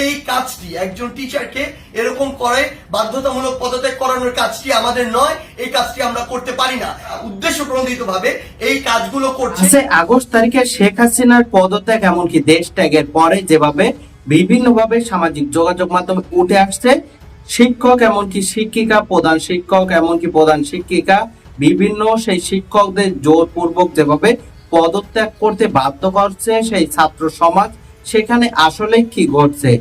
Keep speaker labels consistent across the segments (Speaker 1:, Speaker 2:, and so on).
Speaker 1: এই কাজটি একজন টিচারকে এরকম করে বাধ্যতামূলক পদত্যাগ করানোর কাজটি আমাদের নয় এই কাজটি আমরা করতে পারি না উদ্দেশ্য প্রণোদিত ভাবে এই কাজগুলো করছে
Speaker 2: আচ্ছা, আগস্ট তারিখে শেখ হাসিনার পদত্যাগ এমনকি দেশ ত্যাগের পরে যেভাবে বিভিন্ন ভাবে সামাজিক যোগাযোগ মাধ্যমে উঠে আসছে শিক্ষক এমনকি শিক্ষিকা প্রধান শিক্ষক এমনকি প্রধান শিক্ষিকা বিভিন্ন সেই শিক্ষকদের জোরপূর্বক যেভাবে পদত্যাগ করতে বাধ্য করছে সেই ছাত্র সমাজ সেখানে আসলে কি ঘটছে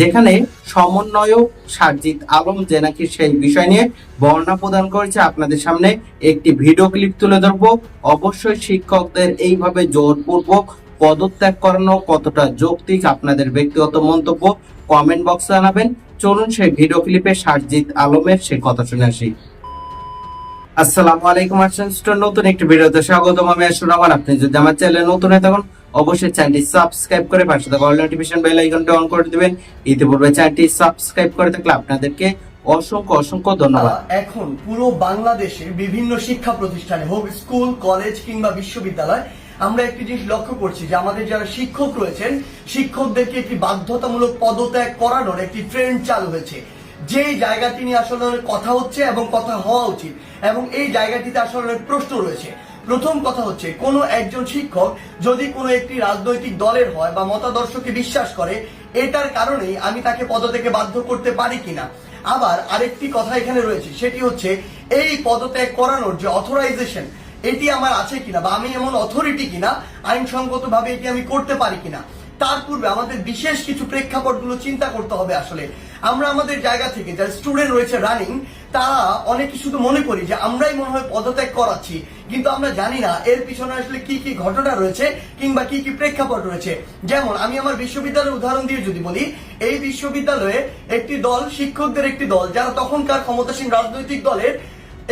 Speaker 2: যেখানে সমন্বয়ক সাজিদ আলম যে নাকি সেই বিষয় নিয়ে বর্ণনা প্রদান করেছে আপনাদের সামনে একটি ভিডিও ক্লিপ তুলে ধরবো অবশ্যই শিক্ষকদের এইভাবে জোরপূর্বক পদত্যাগ করানো কতটা যৌক্তিক আপনাদের ব্যক্তিগত মন্তব্য কমেন্ট বক্সে জানাবেন চলুন সেই ভিডিও ক্লিপে সাজিদ আলমের সে কথা শুনে আসি আসসালামু আলাইকুম নতুন একটি ভিডিওতে আমি আপনি যদি আমার চ্যানেলে নতুন হয় তখন অবশ্যই চ্যানেলটি সাবস্ক্রাইব করে পাশে থাকা নোটিফিকেশন বেল অন করে ইতিপূর্বে চ্যানেলটি সাবস্ক্রাইব করে থাকলে আপনাদেরকে অসংখ্য অসংখ্য ধন্যবাদ
Speaker 1: এখন পুরো বাংলাদেশের বিভিন্ন শিক্ষা প্রতিষ্ঠানে হোক স্কুল কলেজ কিংবা বিশ্ববিদ্যালয় আমরা একটি জিনিস লক্ষ্য করছি যে আমাদের যারা শিক্ষক রয়েছেন শিক্ষকদেরকে একটি বাধ্যতামূলক পদত্যাগ করানোর একটি ট্রেন্ড চালু হয়েছে যে জায়গাটি নিয়ে আসলে কথা হচ্ছে এবং কথা হওয়া উচিত এবং এই জায়গাটিতে আসলে প্রশ্ন রয়েছে প্রথম কথা হচ্ছে কোনো একজন শিক্ষক যদি কোনো একটি রাজনৈতিক দলের হয় বা মতাদর্শকে বিশ্বাস করে এটার কারণেই আমি তাকে পদ থেকে বাধ্য করতে পারি কিনা আবার আরেকটি কথা এখানে রয়েছে সেটি হচ্ছে এই পদত্যাগ করানোর যে অথরাইজেশন এটি আমার আছে কিনা বা আমি এমন অথরিটি কিনা আইনসঙ্গতভাবে এটি আমি করতে পারি কিনা তার পূর্বে আমাদের বিশেষ কিছু প্রেক্ষাপটগুলো চিন্তা করতে হবে আসলে আমরা আমাদের জায়গা থেকে যারা স্টুডেন্ট রয়েছে রানিং তারা অনেকে শুধু মনে করি যে আমরাই মনে হয় পদত্যাগ করাচ্ছি কিন্তু আমরা জানি না এর পিছনে আসলে কি কি ঘটনা রয়েছে কিংবা কি কি প্রেক্ষাপট রয়েছে যেমন আমি আমার বিশ্ববিদ্যালয়ের উদাহরণ দিয়ে যদি বলি এই বিশ্ববিদ্যালয়ে একটি দল শিক্ষকদের একটি দল যারা তখনকার ক্ষমতাসীন রাজনৈতিক দলের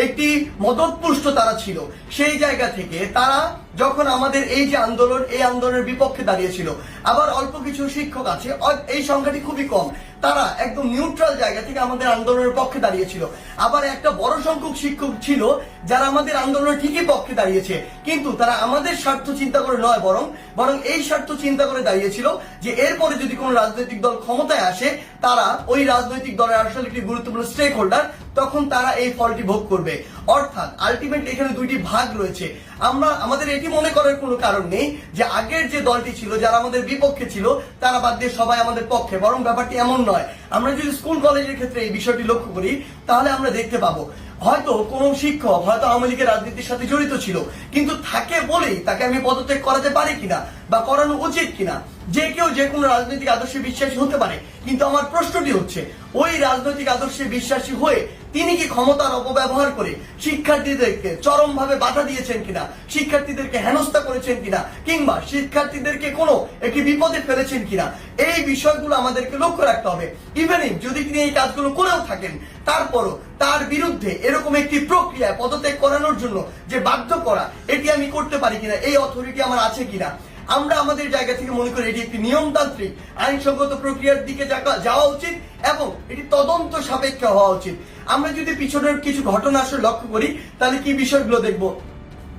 Speaker 1: একটি মদতপুষ্ট তারা ছিল সেই জায়গা থেকে তারা যখন আমাদের এই যে আন্দোলন এই আন্দোলনের বিপক্ষে দাঁড়িয়েছিল আবার অল্প কিছু শিক্ষক আছে এই সংখ্যাটি খুবই কম তারা একদম নিউট্রাল জায়গা থেকে আমাদের আন্দোলনের পক্ষে দাঁড়িয়েছিল আবার একটা বড় সংখ্যক শিক্ষক ছিল যারা আমাদের আন্দোলনের ঠিকই পক্ষে দাঁড়িয়েছে কিন্তু তারা আমাদের স্বার্থ চিন্তা করে নয় বরং বরং এই স্বার্থ চিন্তা করে দাঁড়িয়েছিল যে এরপরে যদি কোনো রাজনৈতিক দল ক্ষমতায় আসে তারা ওই রাজনৈতিক দলের আসলে একটি গুরুত্বপূর্ণ স্টেক হোল্ডার তখন তারা এই ফলটি ভোগ করবে অর্থাৎ আলটিমেট এখানে দুইটি ভাগ রয়েছে আমরা আমাদের এটি মনে করার কোনো কারণ নেই যে আগের যে দলটি ছিল যারা আমাদের বিপক্ষে ছিল তারা বাদ দিয়ে সবাই আমাদের পক্ষে বরং ব্যাপারটি এমন নয় আমরা যদি স্কুল কলেজের ক্ষেত্রে এই বিষয়টি লক্ষ্য করি তাহলে আমরা দেখতে পাবো হয়তো কোনো শিক্ষক হয়তো আওয়ামী লীগের রাজনীতির সাথে জড়িত ছিল কিন্তু থাকে বলেই তাকে আমি পদত্যাগ করাতে পারি কিনা বা করানো উচিত কিনা যে কেউ যে কোনো রাজনৈতিক আদর্শে বিশ্বাসী হতে পারে কিন্তু আমার প্রশ্নটি হচ্ছে ওই রাজনৈতিক আদর্শে বিশ্বাসী হয়ে তিনি কি ক্ষমতার অপব্যবহার করে শিক্ষার্থীদেরকে চরমভাবে বাধা দিয়েছেন কিনা শিক্ষার্থীদেরকে হেনস্থা করেছেন কিনা কিংবা শিক্ষার্থীদেরকে কোনো একটি বিপদে ফেলেছেন কিনা এই বিষয়গুলো আমাদেরকে লক্ষ্য রাখতে হবে ইভেনিং যদি তিনি এই কাজগুলো করেও থাকেন তারপরও তার বিরুদ্ধে এরকম একটি প্রক্রিয়ায় পদত্যাগ করানোর জন্য যে বাধ্য করা এটি আমি করতে পারি কিনা এই অথরিটি আমার আছে কিনা আমরা আমাদের জায়গা থেকে মনে করি এটি একটি নিয়মতান্ত্রিক আইনসঙ্গত প্রক্রিয়ার দিকে যাওয়া উচিত এবং এটি তদন্ত সাপেক্ষ হওয়া উচিত আমরা যদি পিছনের কিছু ঘটনা আসলে লক্ষ্য করি তাহলে কি বিষয়গুলো দেখবো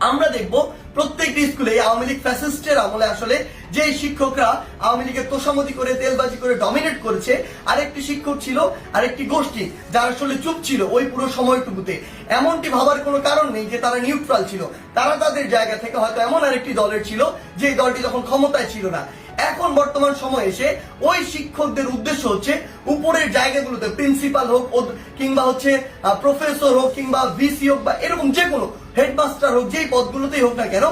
Speaker 1: আমরা দেখব প্রত্যেকটি স্কুলে আওয়ামী লীগ ফ্যাসিস্টের আমলে আসলে যে শিক্ষকরা আওয়ামী লীগের তোষামতি করে তেলবাজি করে ডমিনেট করেছে আরেকটি শিক্ষক ছিল আরেকটি গোষ্ঠী যা আসলে চুপ ছিল ওই পুরো সময়টুকুতে এমনটি ভাবার কোনো কারণ নেই যে তারা নিউট্রাল ছিল তারা তাদের জায়গা থেকে হয়তো এমন আরেকটি দলের ছিল যে দলটি যখন ক্ষমতায় ছিল না এখন বর্তমান সময়ে এসে ওই শিক্ষকদের উদ্দেশ্য হচ্ছে উপরের জায়গাগুলোতে প্রিন্সিপাল হোক কিংবা হচ্ছে প্রফেসর হোক কিংবা ভিসি হোক বা এরকম যে কোনো হেডমাস্টার হোক যেই পদগুলোতেই হোক না কেন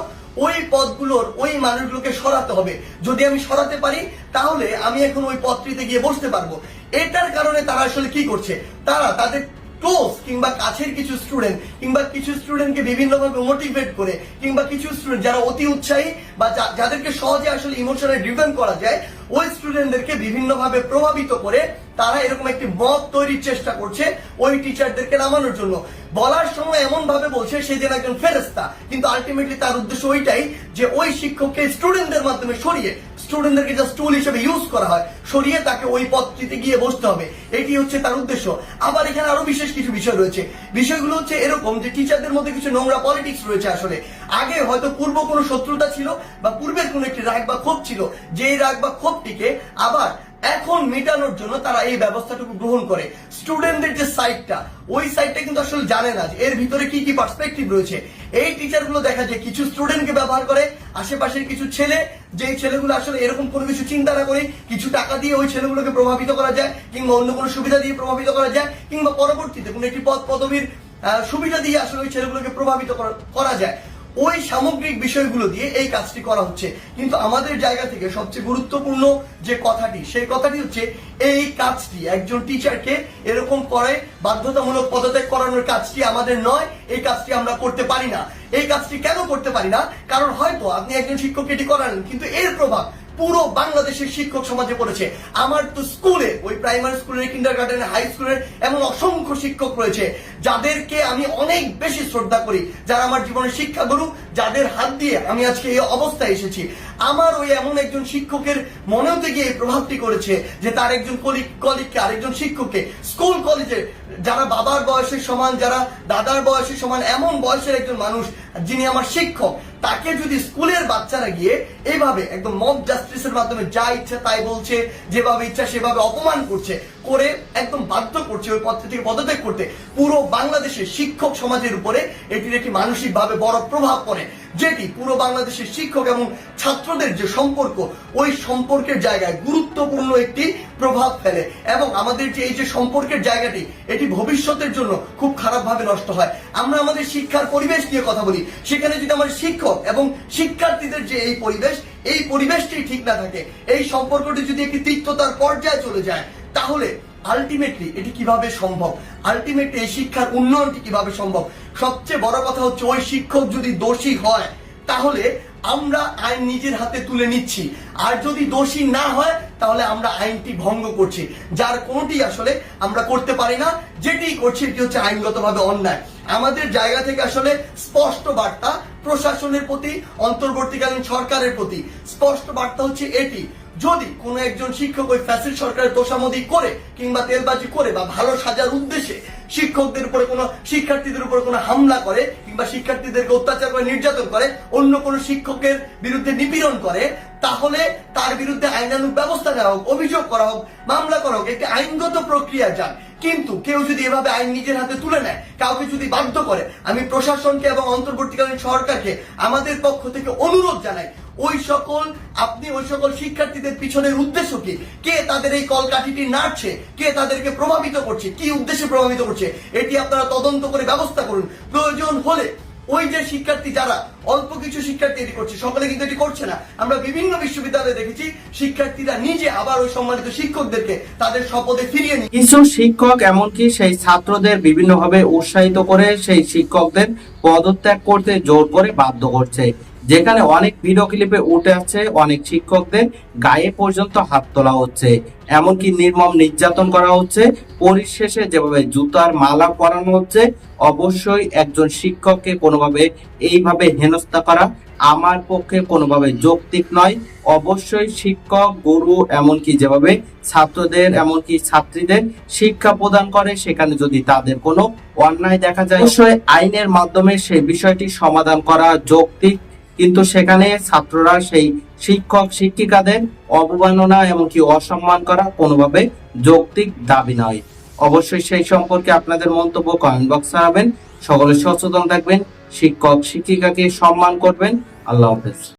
Speaker 1: ওই পদগুলোর ওই মানুষগুলোকে সরাতে হবে যদি আমি সরাতে পারি তাহলে আমি এখন ওই পদটিতে গিয়ে বসতে পারবো এটার কারণে তারা আসলে কি করছে তারা তাদের ক্লোজ কিংবা কাছের কিছু স্টুডেন্ট কিংবা কিছু স্টুডেন্টকে বিভিন্নভাবে মোটিভেট করে কিংবা কিছু স্টুডেন্ট যারা অতি উৎসাহী বা যাদেরকে সহজে আসলে ইমোশনে ডিপেন্ড করা যায় ওই স্টুডেন্টদেরকে বিভিন্নভাবে প্রভাবিত করে তারা এরকম একটি মত তৈরির চেষ্টা করছে ওই টিচারদেরকে নামানোর জন্য বলার সময় এমন ভাবে বলছে সে যেন একজন ফেরেস্তা কিন্তু আলটিমেটলি তার উদ্দেশ্য ওইটাই যে ওই শিক্ষককে স্টুডেন্টদের মাধ্যমে সরিয়ে স্টুডেন্টদেরকে যা টুল হিসেবে ইউজ করা হয় সরিয়ে তাকে ওই পদটিতে গিয়ে বসতে হবে এটি হচ্ছে তার উদ্দেশ্য আবার এখানে আরো বিশেষ কিছু বিষয় রয়েছে বিষয়গুলো হচ্ছে এরকম যে টিচারদের মধ্যে কিছু নোংরা পলিটিক্স রয়েছে আসলে আগে হয়তো পূর্ব কোনো শত্রুতা ছিল বা পূর্বের কোনো একটি রাগ বা ক্ষোভ ছিল যেই রাগ বা ক্ষোভটিকে আবার এখন মেটানোর জন্য তারা এই ব্যবস্থাটুকু গ্রহণ করে স্টুডেন্টদের যে সাইটটা ওই সাইটটা কিন্তু আসলে জানে না এর ভিতরে কি কি পার্সপেক্টিভ রয়েছে এই টিচারগুলো দেখা যায় কিছু স্টুডেন্টকে ব্যবহার করে আশেপাশের কিছু ছেলে যে ছেলেগুলো আসলে এরকম কোনো কিছু চিন্তা না করে কিছু টাকা দিয়ে ওই ছেলেগুলোকে প্রভাবিত করা যায় কিংবা অন্য কোনো সুবিধা দিয়ে প্রভাবিত করা যায় কিংবা পরবর্তীতে কোনো একটি পদ পদবীর সুবিধা দিয়ে আসলে ওই ছেলেগুলোকে প্রভাবিত করা যায় ওই সামগ্রিক বিষয়গুলো দিয়ে এই কাজটি করা হচ্ছে কিন্তু আমাদের জায়গা থেকে সবচেয়ে গুরুত্বপূর্ণ যে কথাটি সেই কথাটি হচ্ছে এই কাজটি একজন টিচারকে এরকম করে বাধ্যতামূলক পদত্যাগ করানোর কাজটি আমাদের নয় এই কাজটি আমরা করতে পারি না এই কাজটি কেন করতে পারি না কারণ হয়তো আপনি একজন শিক্ষক এটি করালেন কিন্তু এর প্রভাব পুরো বাংলাদেশের শিক্ষক সমাজে পড়েছে আমার তো স্কুলে ওই প্রাইমারি স্কুলের কিন্ডার গার্ডেন হাই স্কুলের এমন অসংখ্য শিক্ষক রয়েছে যাদেরকে আমি অনেক বেশি শ্রদ্ধা করি যারা আমার জীবনের গুরু যাদের হাত দিয়ে আমি আজকে এই অবস্থায় এসেছি আমার ওই এমন একজন শিক্ষকের মনেও গিয়ে এই প্রভাবটি করেছে যে তার একজন কলিগ কলিগকে আরেকজন শিক্ষককে স্কুল কলেজে যারা বাবার বয়সের সমান যারা দাদার বয়সের সমান এমন বয়সের একজন মানুষ যিনি আমার শিক্ষক তাকে যদি স্কুলের বাচ্চারা গিয়ে এইভাবে একদম মব এর মাধ্যমে যা ইচ্ছা তাই বলছে যেভাবে ইচ্ছা সেভাবে অপমান করছে করে একদম বাধ্য করছে ওই পদ্ধতি থেকে পদত্যাগ করতে পুরো বাংলাদেশের শিক্ষক সমাজের উপরে এটির একটি মানসিকভাবে বড় প্রভাব পড়ে যেটি পুরো বাংলাদেশের শিক্ষক এবং ছাত্রদের যে সম্পর্ক ওই সম্পর্কের জায়গায় গুরুত্বপূর্ণ একটি প্রভাব ফেলে এবং আমাদের যে এই যে সম্পর্কের জায়গাটি এটি ভবিষ্যতের জন্য খুব খারাপভাবে নষ্ট হয় আমরা আমাদের শিক্ষার পরিবেশ নিয়ে কথা বলি সেখানে যদি আমাদের শিক্ষক এবং শিক্ষার্থীদের যে এই পরিবেশ এই পরিবেশটি ঠিক না থাকে এই সম্পর্কটি যদি একটি তিক্ততার পর্যায়ে চলে যায় তাহলে আলটিমেটলি এটি কিভাবে সম্ভব আলটিমেটলি এই শিক্ষার উন্নয়নটি কিভাবে সম্ভব সবচেয়ে বড় কথা হচ্ছে ওই শিক্ষক যদি দোষী হয় তাহলে আমরা আইন নিজের হাতে তুলে নিচ্ছি আর যদি দোষী না হয় তাহলে আমরা আইনটি ভঙ্গ করছি যার কোনটি আসলে আমরা করতে পারি না যেটি করছি এটি হচ্ছে আইনগতভাবে অন্যায় আমাদের জায়গা থেকে আসলে স্পষ্ট বার্তা প্রশাসনের প্রতি অন্তর্বর্তীকালীন সরকারের প্রতি স্পষ্ট বার্তা হচ্ছে এটি যদি কোন একজন শিক্ষক ওই ফ্যাসিল সরকারের তোষামদি করে কিংবা তেলবাজি করে বা ভালো সাজার উদ্দেশ্যে শিক্ষকদের উপরে কোনো শিক্ষার্থীদের উপরে কোনো হামলা করে কিংবা শিক্ষার্থীদেরকে অত্যাচার করে নির্যাতন করে অন্য কোন শিক্ষকের বিরুদ্ধে নিপীড়ন করে তাহলে তার বিরুদ্ধে আইনানুক ব্যবস্থা নেওয়া হোক অভিযোগ করা হোক মামলা করা হোক একটি আইনগত প্রক্রিয়া যাক কিন্তু কেউ যদি এভাবে আইন নিজের হাতে তুলে নেয় কাউকে যদি বাধ্য করে আমি প্রশাসনকে এবং অন্তর্বর্তীকালীন সরকারকে আমাদের পক্ষ থেকে অনুরোধ জানাই ওই সকল আপনি ওই সকল শিক্ষার্থীদের পিছনের উদ্দেশ্য কি কে তাদের এই কলকাঠিটি নাড়ছে কে তাদেরকে প্রভাবিত করছে কি উদ্দেশ্যে প্রভাবিত করছে এটি আপনারা তদন্ত করে ব্যবস্থা করুন প্রয়োজন হলে ওই যে শিক্ষার্থী যারা অল্প কিছু শিক্ষার্থী এটি করছে সকলে কিন্তু এটি করছে না আমরা বিভিন্ন বিশ্ববিদ্যালয়ে দেখেছি শিক্ষার্থীরা নিজে আবার ওই সম্মানিত শিক্ষকদেরকে তাদের শপথে ফিরিয়ে নিয়ে
Speaker 2: কিছু শিক্ষক এমনকি সেই ছাত্রদের বিভিন্নভাবে উৎসাহিত করে সেই শিক্ষকদের পদত্যাগ করতে জোর করে বাধ্য করছে যেখানে অনেক ভিডিও ক্লিপে উঠে আসছে অনেক শিক্ষকদের গায়ে পর্যন্ত হাত তোলা হচ্ছে এমনকি নির্মম নির্যাতন করা হচ্ছে পরিশেষে যেভাবে জুতার মালা পরানো হচ্ছে অবশ্যই একজন শিক্ষককে কোনোভাবে এইভাবে হেনস্থা করা আমার পক্ষে কোনোভাবে যৌক্তিক নয় অবশ্যই শিক্ষক গুরু এমনকি যেভাবে ছাত্রদের এমনকি ছাত্রীদের শিক্ষা প্রদান করে সেখানে যদি তাদের কোনো অন্যায় দেখা যায় অবশ্যই আইনের মাধ্যমে সেই বিষয়টি সমাধান করা যৌক্তিক কিন্তু সেখানে ছাত্ররা সেই শিক্ষক শিক্ষিকাদের অবমাননা এমনকি অসম্মান করা কোনোভাবে যৌক্তিক দাবি নয় অবশ্যই সেই সম্পর্কে আপনাদের মন্তব্য কমেন্ট বক্সে জানাবেন সকলে সচেতন থাকবেন শিক্ষক শিক্ষিকাকে সম্মান করবেন আল্লাহ হাফেজ